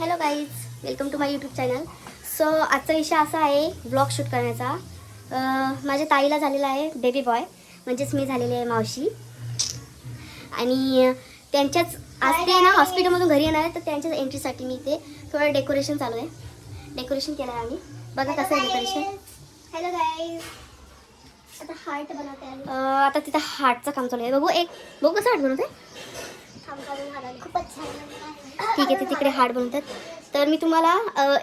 Hello guys welcome to my YouTube channel so आजचा विषय असा आहे ब्लॉग शूट करण्याचा. माझ्या ताईला झालेला आहे बेबी बॉय म्हणजेच मी झालेली आहे मावशी. आणि त्यांच्याच आज ते ना हॉस्पिटलमधून घरी येणार आहे तर त्यांच्याच एंट्रीसाठी मी ते थोडं डेकोरेशन चालू आहे. डेकोरेशन केलं आहे आम्ही. बघा कसं आहे डेकोरेशन हॅलो गाईज आता हार्ट बनवते आता तिथं हार्टचं काम चालू आहे. बघू एक बघू कसं हार्ट बनवते ठीक आहे ते तिकडे हार्ड बनवतात. तर मी तुम्हाला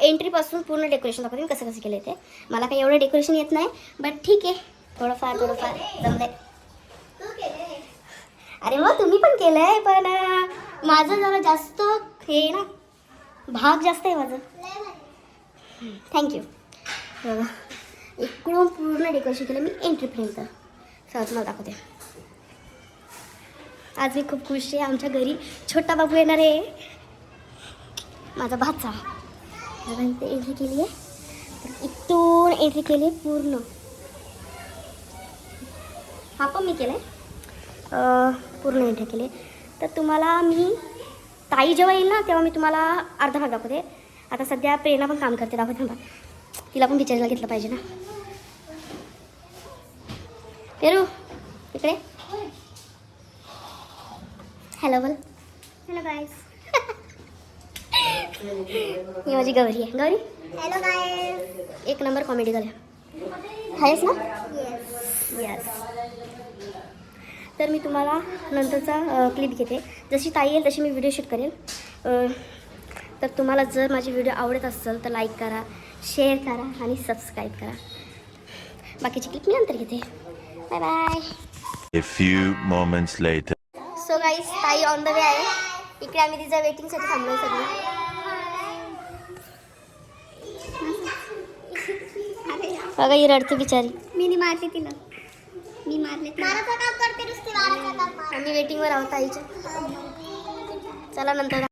एंट्रीपासून पूर्ण डेकोरेशन दाखवते. मी कसं कसं केलं ते. मला काही एवढं डेकोरेशन येत नाही बट ठीक आहे. थोडंफार थोडंफार जमलंय. अरे मग तुम्ही पण केलं आहे पण माझं जरा जास्त हे ना भाग जास्त आहे माझं. थँक्यू बघा इकडून पूर्ण डेकोरेशन केलं मी एंट्रीपर्यंत सहज मला दाखवते. आज मी खूप खुश आहे. आमच्या घरी छोटा बाबू येणार आहे. माझा भाचा. बघा इथे एंट्री केली आहे इथून एंट्री केली आहे पूर्ण. हा पण मी केलं आहे पूर्ण एंट्री केली आहे. तर तुम्हाला मी ताई जेव्हा येईल ना तेव्हा मी तुम्हाला अर्धा भाग दाखवते. आता सध्या प्रेरणा पण काम करते. दाखवते थांबा. तिला पण विचारायला घेतलं पाहिजे ना. पेरू इकडे. हॅलो बोल. हॅलो गाईज ही माझी गौरी आहे. गौरी? हॅलो गाईज एक नंबर कॉमेडी झाल्या आहेस ना? येस येस तर मी तुम्हाला नंतरचा क्लिप घेते. जशी ताई येईल तशी मी व्हिडिओ शूट करेल. तर तुम्हाला जर माझी व्हिडिओ आवडत असेल तर लाईक करा शेअर करा आणि सबस्क्राईब करा. बाकीची क्लिप मी नंतर घेते. Bye bye A few moments later. So guys ताई ऑन द वे आहे इकडे आम्ही तिच्या वेटिंगसाठी थांबलो सगळी बघा ही रडते बिचारी मी मारते तिला मी मारले माराचं काम करते नुसती माराचं काम आम्ही वेटिंगवर आहोत ताईच्या चला नंतर